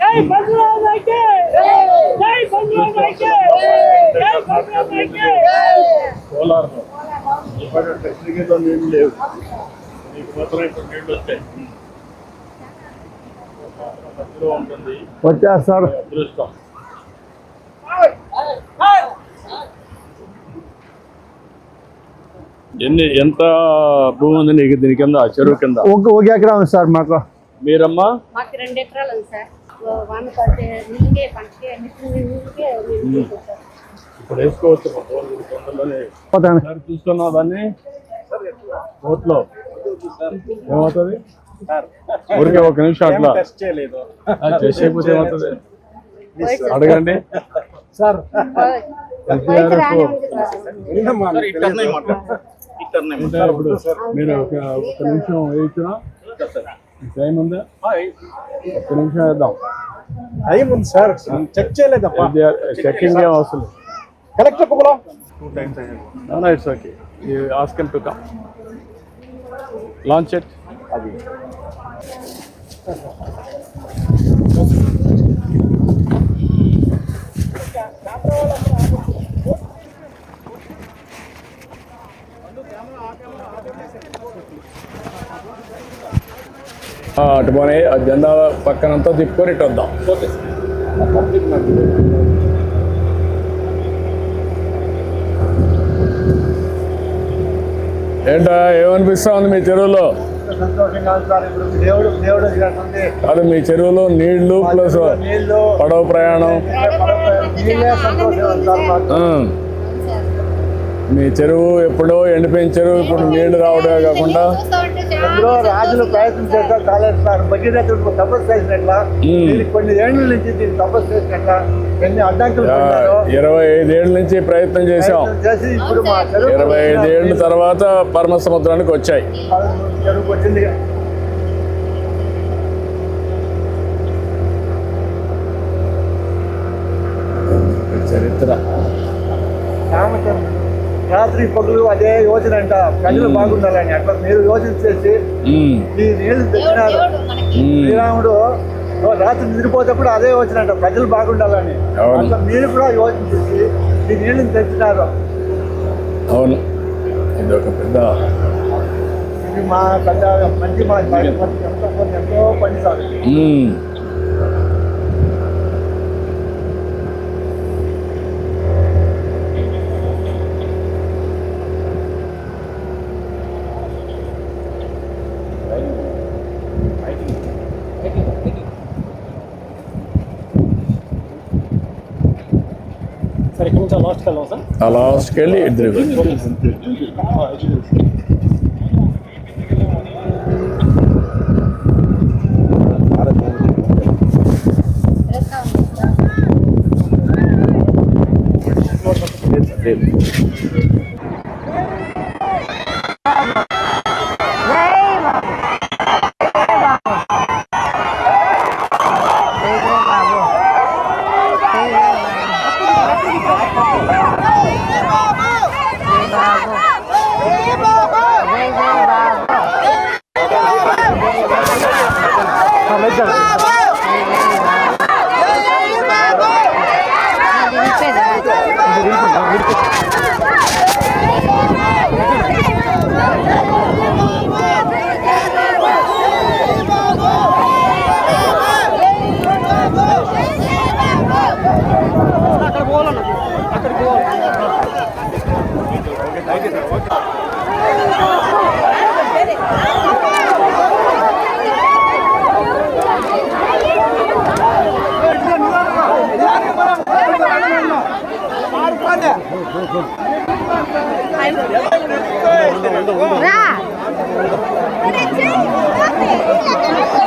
జై బంగ్లాదేశ్ జై బంగ్లాదేశ్ జై బంగ్లాదేశ్ కోలార్లో ఇప్పుడు టెక్నికల్గా నీళ్ళు లేవు. నీకు మాత్రం ఇప్పుడు నీళ్ళు వస్తాయి వచ్చేస్తారు అదృష్టం. ఎన్ని ఎంత భూమి ఉంది నీకు దీని కింద చెరువు కింద? ఒక ఒక ఎకరా ఉంది సార్ మాకు. మీరమ్మా? మాకు రెండు ఎకరాలు ఉంది సార్. వాన పడితే పంటకి నీళ్ళకే ఇప్పుడు వేసుకోవచ్చు చూస్తున్నావు దాన్ని? ఓట్లో ఏమవుతుంది? ఊరికే ఒక నిమిషం అట్లా. ఏమవుతుంది? అడగండి. సార్. ఇప్పుడు మీరు ఒక ఒక నిమిషం వేయించినా? టైం ఉందా? ఒక నిమిషం వేద్దాం. టైం ఉంది సార్ చెక్ చేయలేదప్పా. చెక్కింగ్ ఏం అవసరం కలెక్టర్ కూడా it's okay ask to come launch it అది. అటు పోనీ ఆ జెండా పక్కనంతా తిప్పుకొని ఇటు వద్దాం. ఏంటా ఏమనిపిస్తా ఉంది మీ చెరువులో? అది మీ చెరువులో నీళ్ళు ప్లస్ పడవ ప్రయాణం నీళ్ళే సంతోషం ఉంది సార్ మాకు ఆ. మీ చెరువు ఎప్పుడో ఎండిపోయిన చెరువు ఇప్పుడు నీళ్ళు రావడమే కాకుండా చూస్తా అందులో రాజులు ప్రయత్నం చేస్తారు కాలేదు సార్ భగీరథుడు తపస్సు చేసినట్ల కొన్ని ఏళ్ళ నుంచి దీన్ని తపస్సు చేసినట్ల ఎన్ని అడ్డంకులు ఇరవై ఐదేళ్ళ నుంచి ప్రయత్నం ప్రయత్నం చేసి ఇప్పుడు మా చెరువు ఇరవై ఐదేళ్ళ తర్వాత పరమ సముద్రానికి వచ్చాయి. వచ్చింది. చరిత్ర. రాత్రి పగులు అదే యోచన అంట. ప్రజలు బాగుండాలని అట్లా మీరు యోచన చేసి ఉమ్, ఈ నీళ్ళు తెచ్చినారు. శ్రీరాముడు రాత్రి నిద్రపోతేప్పుడు అదే యోచన అంట. ప్రజలు బాగుండాలని. అట్లా మీరు కూడా యోచన చేసి ఈ నీళ్ళని తెచ్చినారు. అవును. ఇది ఒక పెద్ద ఇది మా పెద్ద మంచి మా ఎంతో ఎంతో పని సార్. ఉమ్, సరే ఇక్కడ నుంచి లాస్ట్ వెళ్దాం సార్ Yeah.